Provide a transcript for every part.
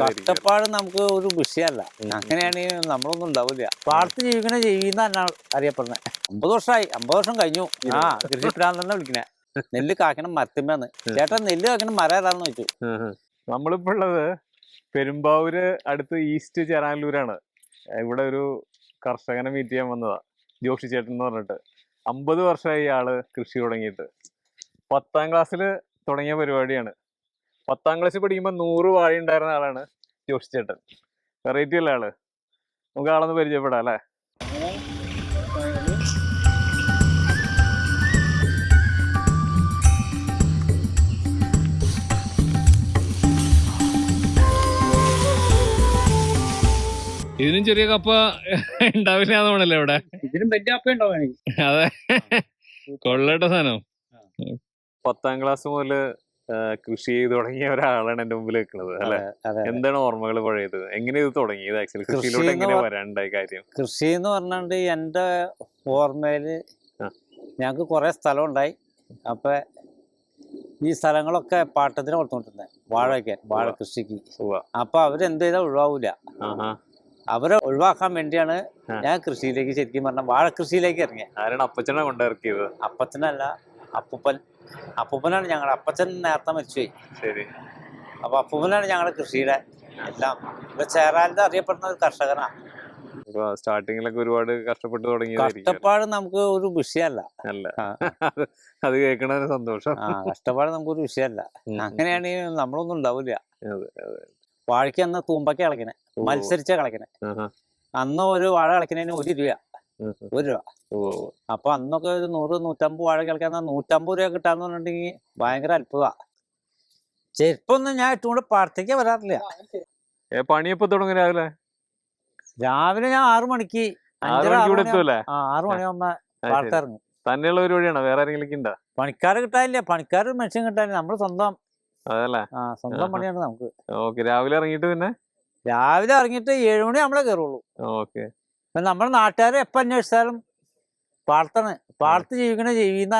കഷ്ടപ്പാട് നമുക്ക് ഒരു വിഷയമല്ല. അങ്ങനെയാണെങ്കിൽ നമ്മളൊന്നും ഉണ്ടാവില്ല. പാടത്ത് ജീവിക്കണ ചെയ്യുന്ന തന്നെയാണ് അറിയപ്പെടുന്നത് അമ്പത് വർഷമായി അമ്പത് വർഷം കഴിഞ്ഞു. ആ കൃഷിപ്രാന്ത് തന്നെ വിളിക്കണേ. നെല്ല് കാക്കണം മരത്തിമ്പാന്ന് ചേട്ടാ നെല്ല് കാക്കണം മരം ഏതാണെന്ന് വെച്ചു. നമ്മളിപ്പോ ഉള്ളത് പെരുമ്പാവൂര് അടുത്ത് ഈസ്റ്റ് ചേരാനല്ലൂരാണ് ഇവിടെ ഒരു കർഷകനെ മീറ്റ് ചെയ്യാൻ വന്നതാ. ജോഷി ചേട്ടൻ എന്ന് പറഞ്ഞിട്ട്. അമ്പത് വർഷമായി ആൾ കൃഷി തുടങ്ങിയിട്ട്. പത്താം ക്ലാസ്സിൽ തുടങ്ങിയ പരിപാടിയാണ്. പത്താം ക്ലാസ്സിൽ പഠിക്കുമ്പോൾ നൂറ് വാഴ ഉണ്ടായിരുന്ന ആളാണ് ജോഷി ചേട്ടൻ. വെറൈറ്റി അല്ലേ ആൾ. നമുക്ക് ആളൊന്ന് പരിചയപ്പെടാം അല്ലേ? ഇതിനും ചെറിയ കപ്പ ഉണ്ടാവില്ല എന്നാണല്ലോ ഇവിടെ? ഇതിനും വലിയ അതെ. കൊള്ളട്ടെ സാധനം. പത്താം ക്ലാസ് മുതൽ കൃഷി ചെയ്ത് തുടങ്ങിയ ഒരാളാണ് എന്റെ മുമ്പിൽ വെക്കുന്നത് അല്ലെ? എന്താണ് ഓർമ്മകൾ പഴയത്? എങ്ങനെ ഇത് തുടങ്ങിയത് ആക്ച്വലി കൃഷിയിലോട്ട് കൃഷി എങ്ങനെ പറ- കാര്യം? കൃഷി എന്ന് പറഞ്ഞാണ്ട് എന്റെ ഓർമ്മയിൽ. ഞങ്ങൾക്ക് കുറെ സ്ഥലം ഉണ്ടായി അപ്പൊ ഈ സ്ഥലങ്ങളൊക്കെ പാട്ടത്തിന് കൊടുത്തോണ്ടിരുന്നത് വാഴയ്ക്ക് വാഴ കൃഷിക്ക്. അപ്പൊ അവരെന്ത് ചെയ്താൽ ഒഴിവാവൂല. അവരെ ഒഴിവാക്കാൻ വേണ്ടിയാണ് ഞാൻ കൃഷിയിലേക്ക് ശരിക്കും പറഞ്ഞ വാഴ കൃഷിയിലേക്ക് ഇറങ്ങിയത് ആരാണ് അപ്പച്ചനെ കൊണ്ടിറക്കിയത് അപ്പച്ചനല്ല അപ്പൂപ്പൻ. അപ്പൂപ്പനാണ് ഞങ്ങളുടെ അപ്പച്ചൻ നേരത്തെ മരിച്ചുപോയി. ശരി. അപ്പൊ അപ്പൂപ്പനാണ് ഞങ്ങളുടെ കൃഷിയുടെ എല്ലാം. ഇപ്പൊ ചേരാലിന്റെ അറിയപ്പെടുന്ന ഒരു കർഷകനാണ് സ്റ്റാർട്ടിങ്ങിലൊക്കെ ഒരുപാട് കഷ്ടപ്പെട്ട് തുടങ്ങി കഷ്ടപ്പാട് നമുക്ക് ഒരു വിഷയമല്ല. അല്ല. അത് കേൾക്കണതിന് സന്തോഷം. കഷ്ടപ്പാട് നമുക്കൊരു വിഷയമല്ല. അങ്ങനെയാണ് അങ്ങനെയാണെങ്കിൽ നമ്മളൊന്നും ഉണ്ടാവില്ല. വാഴയ്ക്ക് അന്ന് തൂമ്പക്ക കളിക്കണേ. മത്സരിച്ച കളിക്കണേ. അന്ന് ഒരു വാഴ കളിക്കണേന് ഒരു രൂപ. ഒരു രൂപ. അപ്പൊ അന്നൊക്കെ ഒരു നൂറ് നൂറ്റമ്പത് വാഴ കളിക്കാൻ നൂറ്റമ്പത് രൂപ കിട്ടാന്ന് പറഞ്ഞിട്ടുണ്ടെങ്കിൽ ഭയങ്കര അത്ഭുത. ചെരുപ്പൊന്നും ഞാൻ ഏറ്റവും കൂടെ പാടത്തേക്ക് വരാറില്ല. പണിയപ്പോ തുടങ്ങും രാവിലെ? രാവിലെ ഞാൻ ആറു മണിക്ക് ആറ് അഞ്ചര മണിക്ക് മണി എത്തൂല്ലേ ആ ആറു മണിയാകുമ്പോ അത് ശരി. പാടത്തിറങ്ങും. തന്നെയുള്ള പരിപാടിയാണോ വേറെ ആരെങ്കിലും ഉണ്ടോ? പണിക്കാരെ കിട്ടാനില്ല. പണിക്കാർ മനുഷ്യൻ കിട്ടാനില്ല. നമ്മൾ സ്വന്തം അതല്ലേ? സ്വന്തം പണിയാണ് നമുക്ക്. ഓക്കെ. രാവിലെ ഇറങ്ങിയിട്ട് പിന്നെ? രാവിലെ ഇറങ്ങിയിട്ട് ഏഴുമണി നമ്മളെ കയറുള്ളൂ ഓക്കെ. നമ്മുടെ നാട്ടുകാരെ എപ്പം അന്വേഷിച്ചാലും പാർത്തണ് പാടത്ത് ജീവിക്കണ ജീവിന്ന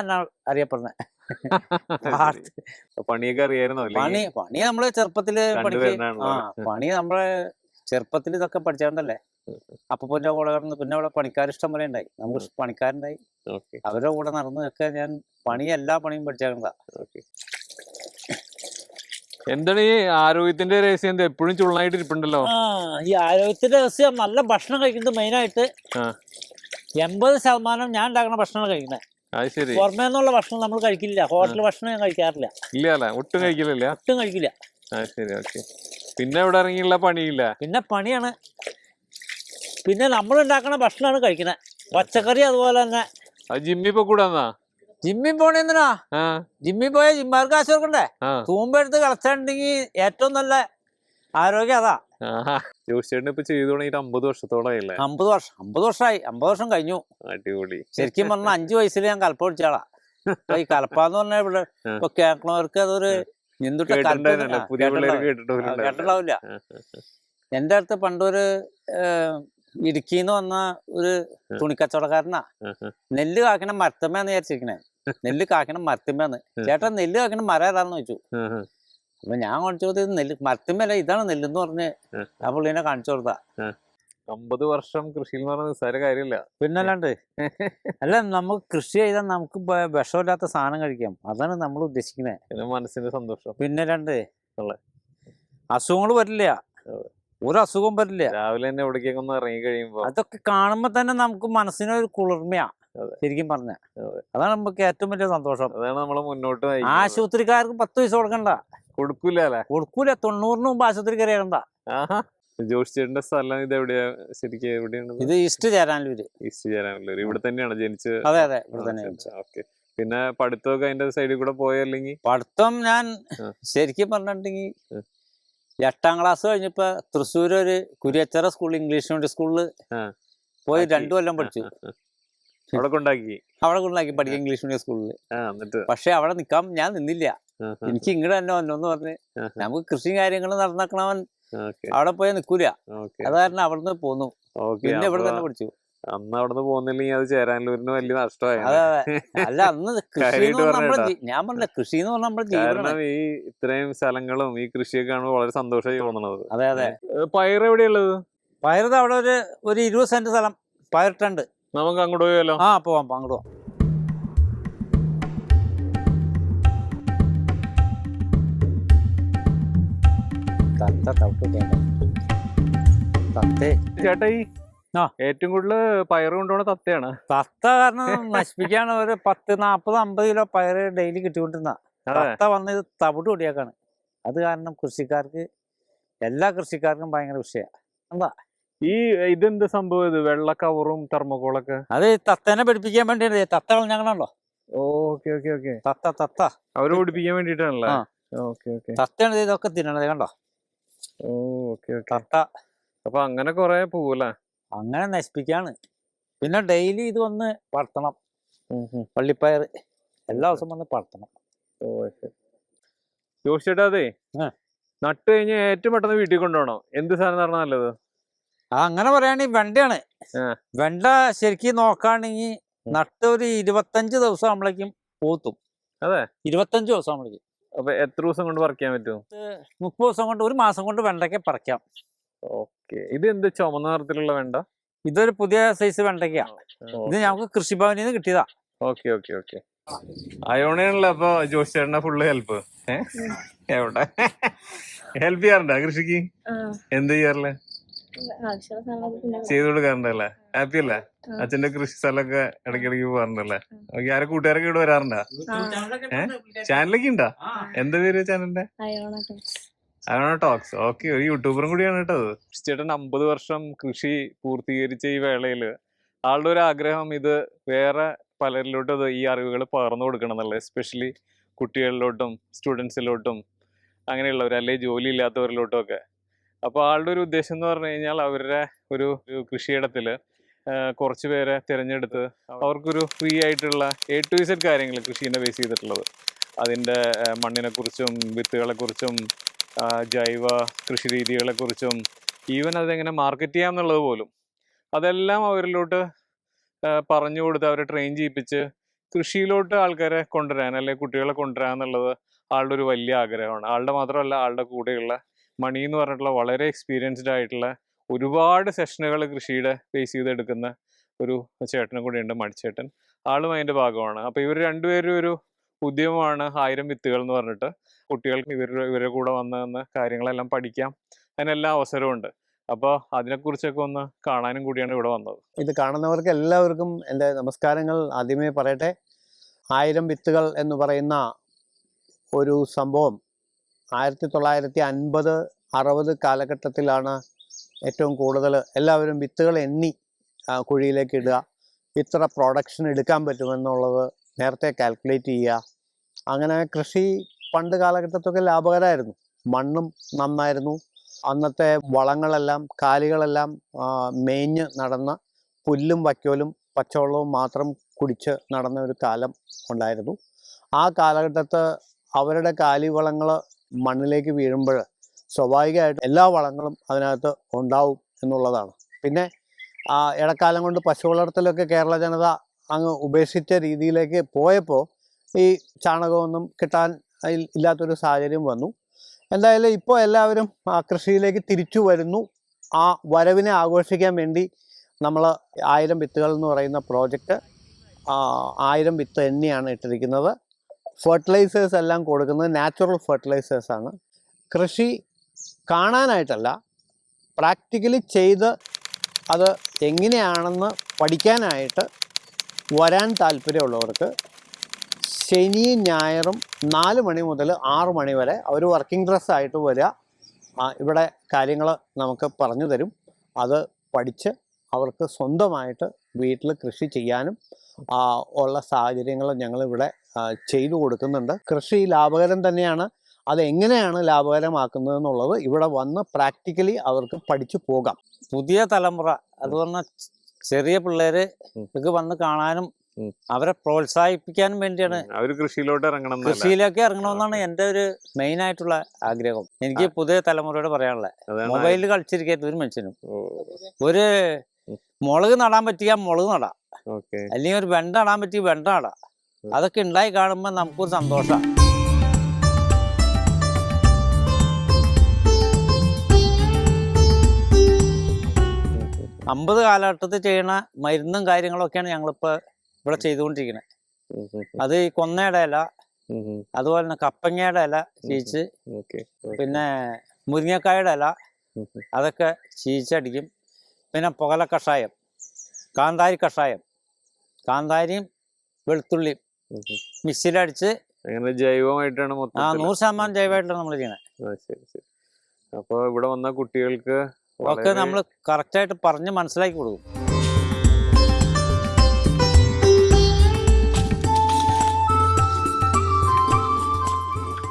അറിയപ്പെടുന്നത് പണിയൊക്കെ അറിയായിരുന്നോ? പണി പണി നമ്മൾ ചെറുപ്പത്തിൽ പണി നമ്മളെ ചെറുപ്പത്തിൽ ഇതൊക്കെ പഠിച്ചോണ്ടല്ലേ. പിന്നെ കൂടെ നടന്ന് പിന്നെ അവിടെ പണിക്കാർ ഇഷ്ടം പോലെ ഉണ്ടായി നമുക്ക് പണിക്കാരുണ്ടായി. അവരുടെ കൂടെ നടന്നതൊക്കെ ഞാൻ പണി എല്ലാ പണിയും പഠിച്ചാണ്ടാ എന്താണ് ഈ ആരോഗ്യത്തിന്റെ രഹസ്യം? എന്താ എപ്പോഴും ചുള്ളായിട്ട് ഇരിപ്പുണ്ടല്ലോ. ആ ഈ ആരോഗ്യത്തിന്റെ രഹസ്യം നല്ല ഭക്ഷണം കഴിക്കുന്നത് മെയിനായിട്ട് ആയിട്ട് എൺപത് ശതമാനം ഞാൻ ഉണ്ടാക്കുന്ന ഭക്ഷണം കഴിക്കുന്നത് അത് ശരി. പുറമേ നിന്നുള്ള ഭക്ഷണം നമ്മൾ കഴിക്കില്ല. ഹോട്ടൽ ഭക്ഷണം ഞാൻ കഴിക്കാറില്ല. ഇല്ല അല്ല. ഒട്ടും കഴിക്കില്ല ഒട്ടും കഴിക്കില്ല. ശരി ഓക്കെ. പിന്നെ ഇവിടെ ഇറങ്ങിയുള്ള പണിയില്ല? പിന്നെ പണിയാണ്. പിന്നെ നമ്മൾ ഉണ്ടാക്കുന്ന ഭക്ഷണമാണ് കഴിക്കുന്നത് പച്ചക്കറി അതുപോലെ തന്നെ. അത് ജിമ്മിൽ കൂടാന്നാ? ജിമ്മിൽ പോണെന്തിനാ ആ. ജിമ്മിൽ പോയ ജിമ്മാർക്ക് കാശ് കൊടുക്കണ്ടേ തൂമ്പെടുത്ത് കളച്ചിട്ടുണ്ടെങ്കിൽ ഏറ്റവും നല്ല ആരോഗ്യം അതാ. ഇപ്പൊ ചെയ്തു തുടങ്ങിയിട്ട് അമ്പത് വർഷം അമ്പത് വർഷമായി അമ്പത് വർഷം കഴിഞ്ഞു. അടിപൊളി. ശരിക്കും പറഞ്ഞാൽ അഞ്ചു വയസ്സിൽ ഞാൻ കലപ്പ പിടിച്ചാളാ അപ്പൊ ഈ കലപ്പ എന്ന് പറഞ്ഞാൽ ഇവിടെ ഇപ്പൊ കേൾക്കണവർക്ക് അതൊരു കേട്ടിട്ടുണ്ടാവില്ല. എന്റെ അടുത്ത് പണ്ടൊരു ഇടുക്കിന്ന് വന്ന ഒരു തുണിക്കച്ചവടക്കാരനാ. നെല്ല് കാക്കണ മരത്തമ്മയാന്ന് വിചാരിച്ചിരിക്കണേ. നെല്ല് കാക്കണം മരത്തിമ്മന്ന് ചേട്ടൻ നെല്ല് കാക്കണം മരം ഏതാന്ന് ചോദിച്ചു. അപ്പൊ ഞാൻ കാണിച്ചു കൊടുത്തത് നെല്ല് മരത്തിമ്മല്ല ഇതാണ് നെല്ലെന്ന് പറഞ്ഞ് ആ പുള്ളിനെ കാണിച്ചു കൊടുത്താ. അമ്പത് വർഷം കൃഷിയിൽ എന്ന് പറഞ്ഞ നിസ്സാര കാര്യമില്ല. പിന്നല്ലാണ്ട് അല്ല നമുക്ക് കൃഷി ചെയ്താൽ നമുക്ക് വിഷമില്ലാത്ത സാധനം കഴിക്കാം. അതാണ് നമ്മൾ ഉദ്ദേശിക്കുന്നത് പിന്നെ മനസ്സിന്റെ സന്തോഷം. പിന്നെ രണ്ട്. അസുഖങ്ങൾ വരില്ല. ഒരു അസുഖം വരില്ല. രാവിലെ തന്നെ എവിടേക്കൊക്കെ ഇറങ്ങി കഴിയുമ്പോ. അതൊക്കെ കാണുമ്പോ തന്നെ നമുക്ക് മനസ്സിനൊരു കുളിർമയാ. ശരിക്കും പറഞ്ഞ. അതാണ് നമുക്ക് ഏറ്റവും വലിയ സന്തോഷം. അതാണ് നമ്മളെ മുന്നോട്ട്. ആശുപത്രിക്കാർക്ക് പത്ത് പൈസ കൊടുക്കണ്ട. കൊടുക്കൂല കൊടുക്കൂല. തൊണ്ണൂറിന് മുമ്പ് ആശുപത്രി കയറിയണ്ട ജോഷി ചേട്ടന്റെ സ്ഥലം ഇത് എവിടെയാ? ശരിക്കും എവിടെയാണ് ഇത് ഈസ്റ്റ് ചേരാനൂര് ഈസ്റ്റ് ചേരാനല്ലൂര്. ഇവിടെ തന്നെയാണ് ജനിച്ച് അതെ അതെ. ഇവിടെ തന്നെ ഓക്കെ. പിന്നെ പഠിത്തമൊക്കെ അതിന്റെ സൈഡിൽ കൂടെ പോയല്ലെങ്കിൽ പഠിത്തം ഞാൻ ശരിക്കും പറഞ്ഞിട്ടുണ്ടെങ്കിൽ. എട്ടാം ക്ലാസ് കഴിഞ്ഞപ്പോ തൃശ്ശൂർ ഒരു കുരിയച്ചറ സ്കൂൾ ഇംഗ്ലീഷ് മീഡിയം സ്കൂളിൽ പോയി. രണ്ടു കൊല്ലം പഠിച്ചു. അവിടെ കൊണ്ടാക്കി അവിടെ കൊണ്ടാക്കി പഠിക്കാൻ ഇംഗ്ലീഷ് മീഡിയം സ്കൂളിൽ പക്ഷെ അവിടെ നിൽക്കാൻ ഞാൻ നിന്നില്ല. എനിക്ക് ഇങ്ങോട്ട് തന്നെ വന്നോന്ന് പറഞ്ഞ്. നമുക്ക് കൃഷി കാര്യങ്ങൾ നടന്നാക്കണവൻ അവിടെ പോയി നിൽക്കൂല. ഓക്കെ. അത് കാരണം അവിടുന്ന് പോന്നു. പിന്നെ ഇവിടെ തന്നെ പഠിച്ചു. അന്ന് അവിടുന്ന് പോകുന്നില്ലെങ്കിൽ അത് ചേരാനൂരിന് വലിയ നഷ്ടമായി. അല്ല അന്ന് കൃഷി ഞാൻ പറഞ്ഞ കൃഷി എന്ന് പറഞ്ഞാൽ കാരണം ഈ ഇത്രയും സ്ഥലങ്ങളും ഈ കൃഷിയൊക്കെ കാണുമ്പോൾ വളരെ സന്തോഷമായി തോന്നണത്. അതെ അതെ. പയർ എവിടെയുള്ളത് പയർ അവിടെ ഒരു ഒരു ഇരുപത് സെന്റ് സ്ഥലം പയർ പയറിട്ടുണ്ട് നമുക്ക് അങ്ങോട്ട് പോയാലോ? ആ പോവാം അങ്ങോട്ട് പോവാം. തത്ത തവിട്ട് തത്തേ. ചേട്ടാ ഈ ആ. ഏറ്റവും കൂടുതൽ പയറ് കൊണ്ടുപോണ തത്തയാണ്. തത്ത കാരണം നശിപ്പിക്കാണ്. ഒരു പത്ത് നാപ്പത് അമ്പത് കിലോ പയറ് ഡെയിലി കിട്ടിക്കൊണ്ടിരുന്ന. അതെ. തത്ത വന്ന് ഇത് തവിട് പൊടിയാക്കാണ്. അത് കാരണം കൃഷിക്കാർക്ക് എല്ലാ കൃഷിക്കാർക്കും ഭയങ്കര വിഷയമാണ് ഈ ഇതെന്ത് സംഭവം ഇത്? വെള്ള കവറും തെർമോക്കോളൊക്കെ? അത് തത്തനെ പഠിപ്പിക്കാൻ വേണ്ടിയാണ് തത്ത കളഞ്ഞാണല്ലോ. Okay okay okay. തത്ത തത്ത. അവർ പിടിപ്പിക്കാൻ വേണ്ടിട്ടാണല്ലോ. Okay okay. തത്തയാണ് ഇത് ഇതൊക്കെ തിന്നണത് കണ്ടോ? ഓ ഓക്കെ തത്ത. അപ്പൊ അങ്ങനെ കൊറേ പോവൂല അങ്ങനെ നശിപ്പിക്കാണ്. പിന്നെ ഡെയിലി ഇത് വന്ന് പടത്തണം. പള്ളിപ്പയർ എല്ലാ ദിവസവും വന്ന് പടത്തണം. ഓ ശരി. ജോഷി ചേട്ടാ അതെ. നട്ടു കഴിഞ്ഞ് ഏറ്റവും പെട്ടെന്ന് വീട്ടിൽ കൊണ്ടുപോകണം? എന്ത് സാധനം നടന്നാ നല്ലത്? അങ്ങനെ പറയുകയാണെങ്കിൽ വെണ്ടയാണ്. വെണ്ട ശരിക്കും നോക്കുകയാണെങ്കിൽ നട്ട് ഒരു ഇരുപത്തഞ്ച് ദിവസം നമ്മളേക്കും പൂത്തും. അതെ. ഇരുപത്തഞ്ച് ദിവസം ആകുമ്പോഴേക്കും അപ്പൊ എത്ര ദിവസം കൊണ്ട് പറിക്കാൻ പറ്റും? മുപ്പത് ദിവസം കൊണ്ട് ഒരു മാസം കൊണ്ട് വെണ്ടയ്ക്ക പറിക്കാം. ഓക്കെ. ഇത് എന്ത് ചുമന്ന നിറത്തിലുള്ള വെണ്ട? ഇതൊരു പുതിയ സൈസ് വെണ്ടയ്ക്കാണ് ഇത് ഞങ്ങൾക്ക് കൃഷിഭവനിൽ നിന്ന് കിട്ടിയതാ. Okay okay okay. അയോണയാണല്ലോ അപ്പൊ ജോഷി ചേട്ടനെ ഫുള്ള് ഹെൽപ്പ് എവിടെ? ഹെൽപ്പ് ചെയ്യാറുണ്ടോ കൃഷിക്ക്? എന്ത് ചെയ്യാറില്ലേ ചെയ്തു കൊടുക്കാറുണ്ടല്ലേ? ഹാപ്പി അല്ലേ? അച്ഛന്റെ കൃഷി സ്ഥലമൊക്കെ ഇടയ്ക്കിടയ്ക്ക് പോകാറുണ്ടല്ലേ? ഓക്കെ ആരെ കൂട്ടുകാരൊക്കെ ഇവിടെ വരാറുണ്ടോ? ചാനലൊക്കെ ഉണ്ടോ? എന്താ പേര് ചാനലിന്റെ ടോക്സ് ഓക്കെ ഒരു യൂട്യൂബറും കൂടിയാണ് കേട്ടോ. ചേട്ടൻ അമ്പത് വർഷം കൃഷി പൂർത്തീകരിച്ച ഈ വേളയിൽ ആളുടെ ഒരു ആഗ്രഹം ഇത് വേറെ പലരിലോട്ടും അത് ഈ അറിവുകൾ പകർന്നു കൊടുക്കണം എന്നുള്ളത് എസ്പെഷ്യലി കുട്ടികളിലോട്ടും സ്റ്റുഡൻസിലോട്ടും അങ്ങനെയുള്ളവർ അല്ലെങ്കിൽ ജോലി ഇല്ലാത്തവരിലോട്ടും ഒക്കെ. അപ്പോൾ ആളുടെ ഒരു ഉദ്ദേശം എന്ന് പറഞ്ഞു കഴിഞ്ഞാൽ അവരുടെ ഒരു കൃഷിയിടത്തിൽ കുറച്ച് പേരെ തിരഞ്ഞെടുത്ത് അവർക്കൊരു ഫ്രീ ആയിട്ടുള്ള എ ടു ഇസഡ് കാര്യങ്ങൾ കൃഷീനെ ബേസ് ചെയ്തിട്ടുള്ളത്. അതിന്റെ മണ്ണിനെക്കുറിച്ചും വിത്തുകളെക്കുറിച്ചും കുറിച്ചും ജൈവ കൃഷി രീതികളെക്കുറിച്ചും ഈവൻ അതെങ്ങനെ മാർക്കറ്റ് ചെയ്യാം എന്നുള്ളത് പോലും. അതെല്ലാം അവരിലോട്ട് പറഞ്ഞു കൊടുത്ത് അവരെ ട്രെയിൻ ചെയ്യിപ്പിച്ച് കൃഷിയിലോട്ട് ആൾക്കാരെ കൊണ്ടുവരാൻ അല്ലെങ്കിൽ കുട്ടികളെ കൊണ്ടുവരാൻ എന്നുള്ളത് ആളുടെ ഒരു വലിയ ആഗ്രഹമാണ്. ആളുടെ മാത്രമല്ല ആളുടെ കൂടെയുള്ള മണി എന്ന് പറഞ്ഞിട്ടുള്ള വളരെ എക്സ്പീരിയൻസ്ഡ് ആയിട്ടുള്ള ഒരുപാട് സെഷനുകൾ കൃഷിയുടെ ഫേസ് ചെയ്തെടുക്കുന്ന ഒരു ചേട്ടനും കൂടിയുണ്ട് മണിച്ചേട്ടൻ. ആളും അതിന്റെ ഭാഗമാണ്. അപ്പോൾ ഇവർ രണ്ടുപേരും ഒരു ഉദ്യമമാണ് ആയിരം വിത്തുകൾ എന്ന് പറഞ്ഞിട്ട്. കുട്ടികൾക്ക് ഇവരുടെ ഇവരുടെ കൂടെ വന്ന് കാര്യങ്ങളെല്ലാം പഠിക്കാം. അതിനെല്ലാം അവസരമുണ്ട്. അപ്പോൾ അതിനെക്കുറിച്ചൊക്കെ ഒന്ന് കാണാനും കൂടിയാണ് ഇവിടെ വന്നത്. ഇത് കാണുന്നവർക്ക് എല്ലാവർക്കും എന്റെ നമസ്കാരങ്ങൾ. ആദ്യമേ പറയട്ടെ ആയിരം വിത്തുകൾ എന്ന് പറയുന്ന ഒരു സംഭവം ആയിരത്തി തൊള്ളായിരത്തി അൻപത് അറുപത് കാലഘട്ടത്തിലാണ് ഏറ്റവും കൂടുതൽ എല്ലാവരും വിത്തുകൾ എണ്ണി കുഴിയിലേക്ക് ഇടുക. ഇത്ര പ്രൊഡക്ഷൻ എടുക്കാൻ പറ്റുമെന്നുള്ളത് നേരത്തെ കാൽക്കുലേറ്റ് ചെയ്യുക. അങ്ങനെ കൃഷി പണ്ട് കാലഘട്ടത്തൊക്കെ ലാഭകരമായിരുന്നു. മണ്ണും നന്നായിരുന്നു. അന്നത്തെ വളങ്ങളെല്ലാം കാലികളെല്ലാം മേഞ്ഞ് നടന്ന പുല്ലും വയ്ക്കോലും പച്ചവെള്ളവും മാത്രം കുടിച്ച് നടന്ന ഒരു കാലം ഉണ്ടായിരുന്നു. ആ കാലഘട്ടത്ത് അവരുടെ കാലിവളങ്ങൾ മണ്ണിലേക്ക് വീഴുമ്പോൾ സ്വാഭാവികമായിട്ട് എല്ലാ വളങ്ങളും അതിനകത്ത് ഉണ്ടാവും എന്നുള്ളതാണ്. പിന്നെ ആ ഇടക്കാലം കൊണ്ട് പശു വളർത്തലൊക്കെ കേരള ജനത അങ്ങ് ഉപേക്ഷിച്ച രീതിയിലേക്ക് പോയപ്പോൾ ഈ ചാണകമൊന്നും കിട്ടാൻ ഇല്ലാത്തൊരു സാഹചര്യം വന്നു. എന്തായാലും ഇപ്പോൾ എല്ലാവരും ആ കൃഷിയിലേക്ക് തിരിച്ചു വരുന്നു. ആ വരവിനെ ആഘോഷിക്കാൻ വേണ്ടി നമ്മൾ ആയിരം വിത്തുകൾ എന്ന് പറയുന്ന പ്രോജക്റ്റ് ആയിരം വിത്ത് എണ്ണിയാണ് ഇട്ടിരിക്കുന്നത്. ഫെർട്ടിലൈസേഴ്സ് എല്ലാം കൊടുക്കുന്നത് നാച്ചുറൽ ഫെർട്ടിലൈസേഴ്സ് ആണ്. കൃഷി കാണാനായിട്ടല്ല പ്രാക്ടിക്കലി ചെയ്ത് അത് എങ്ങനെയാണെന്ന് പഠിക്കാനായിട്ട് വരാൻ താല്പര്യമുള്ളവർക്ക് ശനിയും ഞായറും നാല് മണി മുതൽ ആറ് മണി വരെ അവർ വർക്കിംഗ് ഡ്രസ്സായിട്ട് വരിക ഇവിടെ കാര്യങ്ങൾ നമുക്ക് പറഞ്ഞു തരും. അത് പഠിച്ച് അവർക്ക് സ്വന്തമായിട്ട് വീട്ടിൽ കൃഷി ചെയ്യാനും ഉള്ള സാഹചര്യങ്ങൾ ഞങ്ങളിവിടെ ചെയ്തു കൊടുക്കുന്നുണ്ട്. കൃഷി ലാഭകരം തന്നെയാണ്. അത് എങ്ങനെയാണ് ലാഭകരമാക്കുന്നത് എന്നുള്ളത് ഇവിടെ വന്ന് പ്രാക്ടിക്കലി അവർക്ക് പഠിച്ചു പോകാം. പുതിയ തലമുറ അത് പറഞ്ഞാൽ ചെറിയ പിള്ളേര് ഇത് വന്ന് കാണാനും അവരെ പ്രോത്സാഹിപ്പിക്കാനും വേണ്ടിയാണ് അവർ കൃഷിയിലോട്ട് ഇറങ്ങണം കൃഷിയിലേക്ക് ഇറങ്ങണമെന്നാണ് എന്റെ ഒരു മെയിൻ ആയിട്ടുള്ള ആഗ്രഹം. എനിക്ക് പുതിയ തലമുറയോട് പറയാനുള്ളത്. മൊബൈലിൽ കളിച്ചിരിക്കരുത് ഒരു മനുഷ്യനും. ഒരു മുളക് നടാൻ പറ്റിയാൽ മുളക് നടാം. അല്ലെങ്കിൽ ഒരു വെണ്ട നടാൻ പറ്റിയ വെണ്ട നടാം അതൊക്കെ ഉണ്ടായി കാണുമ്പോൾ നമുക്കൊരു സന്തോഷമാണ് അമ്പത് കാലഘട്ടത്തിൽ ചെയ്യുന്ന മരുന്നും കാര്യങ്ങളൊക്കെയാണ് ഞങ്ങളിപ്പോൾ ഇവിടെ ചെയ്തുകൊണ്ടിരിക്കുന്നത് അത് ഈ കൊന്നയുടെ ഇല അതുപോലെ തന്നെ കപ്പങ്ങയുടെ ഇല ചീച്ച് പിന്നെ മുരിങ്ങക്കായുടെ ഇല അതൊക്കെ ചീച്ചടിക്കും. പിന്നെ പുകല കഷായം കാന്താരി കഷായം കാന്താരിയും വെളുത്തുള്ളിയും. മിക്സിയിലടിച്ച് അങ്ങനെ ജൈവമായിട്ടാണ് ആ മൊത്തം നൂറ് ശതമാനം ജൈവമായിട്ടാണ് നമ്മൾ ചെയ്യുന്നത് ശരി ശരി. അപ്പൊ ഇവിടെ വന്ന കുട്ടികൾക്ക് ഒക്കെ നമ്മൾ കറക്റ്റായിട്ട് പറഞ്ഞ് മനസ്സിലാക്കി കൊടുക്കും.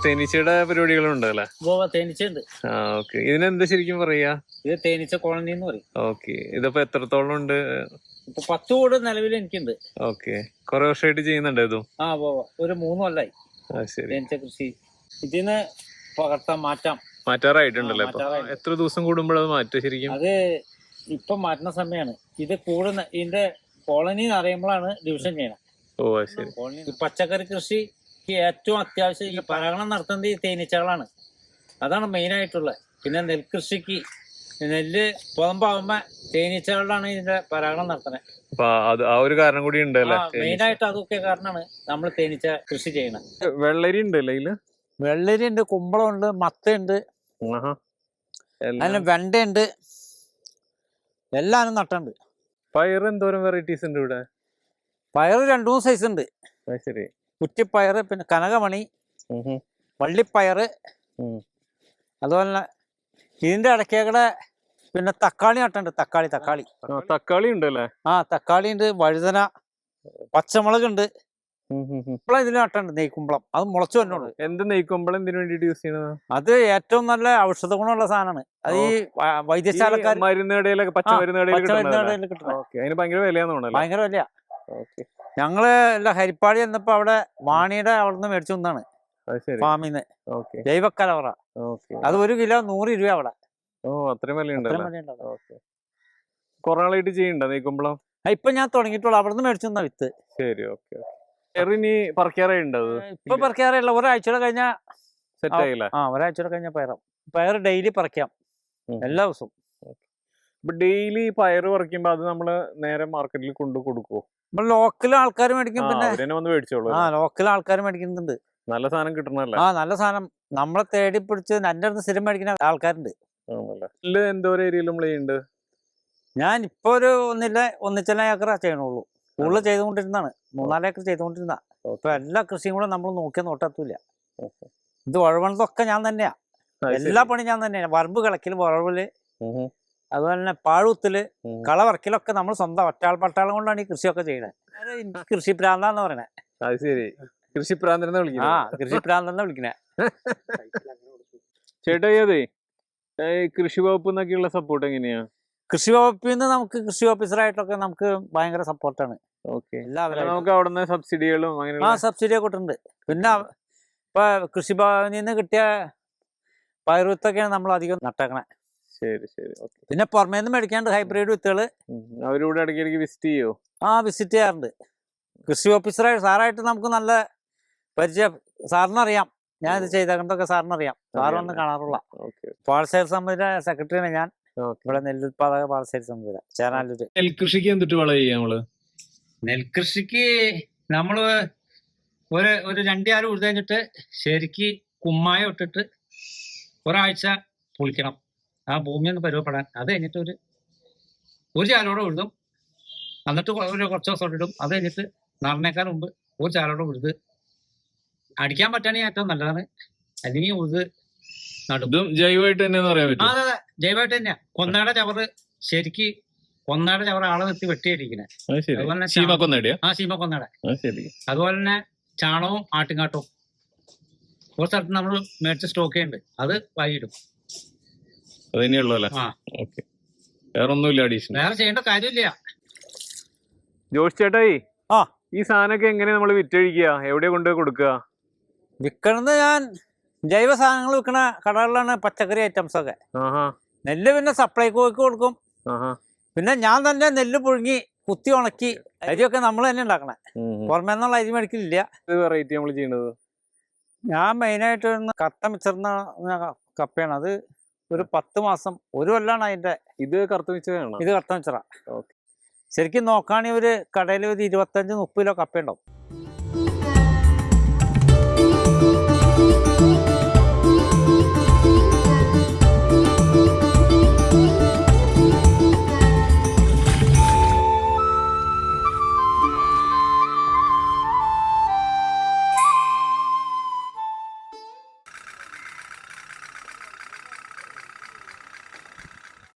തേനീച്ചയുടെ പരിപാടികളുണ്ട് അല്ലേ? ഗോവ തേനീച്ചയുണ്ട്. ആ ഓക്കെ. ഇതിനെന്താ ശരിക്കും പറയാ? ഇത് തേനീച്ച കോളനി എന്ന് പറയും. ഓക്കെ. ഇതിപ്പോ എത്രത്തോളം ഉണ്ട്? ഇപ്പൊ പത്ത് കൂട് നിലവിൽ എനിക്കുണ്ട്. ഓക്കെ. കുറെ വർഷമായിട്ട് ചെയ്യുന്നുണ്ട് ഇതും? ആ ഒരു മൂന്ന് കൊല്ലായി. കൃഷി. ഇതിന് പകർത്താൻ മാറ്റാം. മാറ്റാറായിട്ടുണ്ടല്ലോ എത്ര ദിവസം കൂടുമ്പോഴത് മാറ്റുക ശരിക്കും? അത് ഇപ്പൊ മാറ്റുന്ന സമയമാണ് ഇത് കൂടുന്ന ഇതിന്റെ കോളനി അറിയുമ്പോഴാണ് ഡിവിഷൻ ചെയ്യണം. ഓ ശരി. കോളനി പച്ചക്കറി കൃഷി ഏറ്റവും അത്യാവശ്യം ഈ പരാഗണം നടത്തുന്നത് ഈ തേനീച്ചകളാണ്. അതാണ് മെയിൻ ആയിട്ടുള്ളത്. പിന്നെ നെൽകൃഷിക്ക് നെല്ല് പുറമ്പാവുമ്പോ തേനീച്ചകളിലാണ് ഇതിന്റെ പരാഗണം നടത്തുന്നത് അപ്പൊ അത് ആ ഒരു കാരണം കൂടി ഉണ്ട് അല്ലേ? മെയിൻ ആയിട്ട് അതൊക്കെ കാരണമാണ് നമ്മൾ തേനീച്ച കൃഷി ചെയ്യണത് വെള്ളരി ഉണ്ട് അല്ലേ ഇതിൽ? വെള്ളരി ഉണ്ട് കുമ്പളമുണ്ട് മത്തയുണ്ട്. ആഹാ. എല്ലാം- അതിന് വെണ്ടയുണ്ട്. എല്ലാം നട്ടുണ്ട്. പയർ എന്തോരം വെറൈറ്റീസ് ഉണ്ട് ഇവിടെ? പയർ രണ്ടു മൂന്ന് സൈസ് ഉണ്ട്. അത് ശരി. കുറ്റിപ്പയർ പിന്നെ കനകമണി ഉം ഹും. വള്ളിപ്പയർ ഉം. അതുപോലെ തന്നെ ഇതിന്റെ ഇടയ്ക്കേക്കടെ പിന്നെ തക്കാളി നട്ടുണ്ട് തക്കാളി തക്കാളി. തക്കാളി ഉണ്ട് അല്ലേ ആ തക്കാളി ഉണ്ട് വഴുതന പച്ചമുളക് ഉണ്ട്. കുമ്പളം ഇതിൽ നട്ടുണ്ട് നെയ്ക്കുമ്പളം. അത് മുളച്ചു വന്നോളൂ എന്ത് നെയ്ക്കുമ്പളം എന്തിനു വേണ്ടി യൂസ് ചെയ്യണത്? അത് ഏറ്റവും നല്ല ഔഷധ ഗുണമുള്ള സാധനമാണ്. അത് ഈ വൈദ്യശാലക്കാർ മരുന്ന് കടയിലൊക്കെ പച്ചമരുന്ന് കടയിൽ പച്ചമരുന്നുകടയിൽ കിട്ടുന്നത് ഓക്കെ. അതിന് ഭയങ്കര വിലയാന്ന് ഭയങ്കര വലിയ. ഞങ്ങൾ ഹരിപ്പാടി എന്നപ്പോ അവിടെ വാണിയുടെ അവിടെ നിന്ന് മേടിച്ചു വന്നാണ് ഫാമിന്ന്. ജൈവക്കലവറ. ഓക്കെ. അത് ഒരു കിലോ നൂറ് രൂപ അവിടെ. ഓ അത്രയും വിലയുണ്ട് കുറെ നാളായിട്ട് ചെയ്യണ്ട ഇപ്പൊ ഞാൻ തുടങ്ങിയിട്ടുള്ള. അവിടെ നിന്ന് മേടിച്ചു വിത്ത്. ശരി ഓക്കെ ഇപ്പൊ പറിക്കാറില്ല ഒരാഴ്ചയുടെ കഴിഞ്ഞ സെറ്റ് ആയില്ല? ആ ഒരാഴ്ചയുടെ കഴിഞ്ഞ പയറാം. പയർ ഡെയിലി പറിക്കാം. എല്ലാ ദിവസവും. ഡെയിലി പയർ പറിക്കുമ്പോ അത് നമ്മൾ നേരെ മാർക്കറ്റിൽ കൊണ്ടു കൊടുക്കുവോ? നമ്മൾ ലോക്കൽ ആൾക്കാർ മേടിക്കും പിന്നെ വന്ന് മേടിച്ചോളൂ ആ ലോക്കൽ ആൾക്കാർ മേടിക്കുന്നുണ്ട്. നല്ല സാധനം കിട്ടണല്ലോ ആ നല്ല സാധനം. നമ്മളെ തേടി പിടിച്ച് എന്റെ അടുത്ത് സ്ഥിരം മേടിക്കുന്ന ആൾക്കാരുണ്ട്. ആണല്ലേ? എന്തോരം നമ്മൾ ചെയ്യുന്നുണ്ട് ഞാൻ ഇപ്പൊ ഒരു ഒന്നില്ല ഒന്നിച്ചല്ല ഏക്കർ ചെയ്യണുള്ളൂ കൂടുതൽ ചെയ്തുകൊണ്ടിരുന്നാണ് മൂന്നാൽ ഏക്കർ ചെയ്തുകൊണ്ടിരുന്ന ഇപ്പൊ എല്ലാ കൃഷിയും കൂടെ നമ്മൾ നോക്കിയാൽ നോട്ടത്തൂല ഇത് ഉഴവണതൊക്കെ ഞാൻ തന്നെയാ. എല്ലാ പണിയും പണി ഞാൻ തന്നെയാണ് വരമ്പ് കിളക്കിൽ വറവിൽ. അതുപോലെ തന്നെ പാഴുത്തിൽ ഉം. കള പറിക്കലൊക്കെ നമ്മൾ സ്വന്തം ഒറ്റാൾ പട്ടാളം കൊണ്ടാണ് ഈ കൃഷിയൊക്കെ ചെയ്യുന്നത് എനിക്ക് കൃഷി പ്രാന്താന്ന് പറയണേ. അത് ശരി. കൃഷി പ്രാന്തനെന്ന് ആ വിളിക്കുന്നത് കൃഷി പ്രാന്തെന്ന് വിളിക്കണേ. ചേട്ടാ അതെ കൃഷി വകുപ്പ് എന്നൊക്കെയുള്ള സപ്പോർട്ട് എങ്ങനെയാ? കൃഷി വകുപ്പിൽ നിന്ന് നമുക്ക് കൃഷി ഓഫീസറായിട്ടൊക്കെ നമുക്ക് ഭയങ്കര സപ്പോർട്ടാണ് ഓക്കെ. നമുക്ക് സബ്സിഡികളും ആ അങ്ങനെയുള്ള സബ്സിഡി ഒക്കെ കിട്ടുന്നുണ്ട് പിന്നെ ഇപ്പൊ കൃഷിഭവനിൽ നിന്ന് കിട്ടിയ പയറുത്തൊക്കെയാണ് നമ്മൾ അധികം നട്ടേക്കണേ. ശരി ശരി. ഓക്കെ. പിന്നെ പുറമേ നിന്ന് മേടിക്കാണ്ട് ഹൈബ്രിഡ് വിത്തുകൾ അവരോട് ഇടയ്ക്കിടയ്ക്ക് വിസിറ്റ് ചെയ്യോ? ആ വിസിറ്റ് ചെയ്യാറുണ്ട്. കൃഷി ഓഫീസറായി സാറായിട്ട് നമുക്ക് നല്ല പരിചയം സാറിനറിയാം. ഞാൻ ഇത് ചെയ്തേക്കുന്നതൊക്കെ സാറിനറിയാം. സാർ വന്ന് കാണാറുള്ള. പാൾസേൽ സമിതിയുടെ സെക്രട്ടറിയാണ് ഞാൻ. ഇവിടെ നെല്ലുത്പാദക പാൾസേൽ സമിതിയുടെ ചേരാനല്ലൂര്. നെൽകൃഷിക്ക് എന്തിട്ട് വളം ചെയ്യാം നമ്മൾ? നെൽകൃഷിക്ക് നമ്മൾ ഒരു ഒരു രണ്ടാറ് ഉഴുതഴിഞ്ഞിട്ട് ശരിക്ക് കുമ്മായം ഇട്ടിട്ട് ഒരാഴ്ച പുളിക്കണം. ആ ഭൂമി ഒന്ന് പരുവപ്പെടാൻ അത് കഴിഞ്ഞിട്ട് ഒരു ഒരു ചാലോടെ ഉഴുതും എന്നിട്ട് ഒരു കുറച്ച് ദിവസം ഇടും. അത് കഴിഞ്ഞിട്ട് നടന്നേക്കാൻ മുമ്പ് ഒരു ചാലോടെ ഉഴുത് അടിക്കാൻ പറ്റുകയാണെങ്കിൽ ഏറ്റവും നല്ലതാണ് അല്ലെങ്കിൽ ഉഴുത് നടും ഇതും ജൈവമായിട്ട് തന്നെ പറയാൻ ആ, പറ്റും അതെ അതെ. ജൈവമായിട്ട് തന്നെയാ. കൊന്നയുടെ ചവറ് ശരിക്ക് കൊന്നയുടെ ചവറ് ആളെ നിർത്തി വെട്ടിയടിക്കണേ അത് ശരി. അതുപോലെ തന്നെ ചീമക്കൊന്നടിയാ ആ സീമ കൊന്നയുടെ അത് ശരി. അതുപോലെ തന്നെ ചാണകവും ആട്ടുംകാട്ടവും ഒരു സ്ഥലത്ത് നമ്മൾ മേടിച്ച് സ്റ്റോക്ക് ചെയ്യുന്നുണ്ട്. അത് വൈകിടും അത് തന്നെയുള്ളൂ അല്ലേ ആ. ഓക്കെ. വേറെ ഒന്നുമില്ല അഡീഷണൽ. വേറെ ചെയ്യേണ്ട കാര്യമില്ല. ജോഷ് ചേട്ടായി ആ. ഈ സാധനമൊക്കെ എങ്ങനെ നമ്മൾ വിറ്റഴിക്കുക? എവിടെ കൊണ്ടുപോയി കൊടുക്കുക? വിൽക്കണത് ഞാൻ ജൈവ സാധനങ്ങൾ വിൽക്കണ കടകളിലാണ് പച്ചക്കറി ഐറ്റംസ് ഒക്കെ. നെല്ല് പിന്നെ സപ്ലൈക്കോയ്ക്ക് കൊടുക്കും. പിന്നെ ഞാൻ തന്നെ നെല്ല് പുഴുങ്ങി കുത്തി ഉണക്കി അരിയൊക്കെ നമ്മൾ തന്നെ ഉണ്ടാക്കണേ. പുറമേ നിന്നുള്ള അരി മേടിക്കില്ല വെറൈറ്റി നമ്മൾ ചെയ്യണത്? ഞാൻ മെയിനായിട്ട് കട്ട മിച്ചറിന കപ്പയാണ്. അത് ഒരു പത്ത് മാസം ഒരു കൊല്ലാണ് അതിന്റെ ഇത് കറുത്ത മിച്ചതാണ് ഇത് കറുത്ത മിച്ചറാ. ശരിക്കും നോക്കുകയാണെങ്കിൽ ഒരു കടയിൽ ഒരു ഇരുപത്തഞ്ച് മുപ്പത് കിലോ കപ്പ ഉണ്ടാവും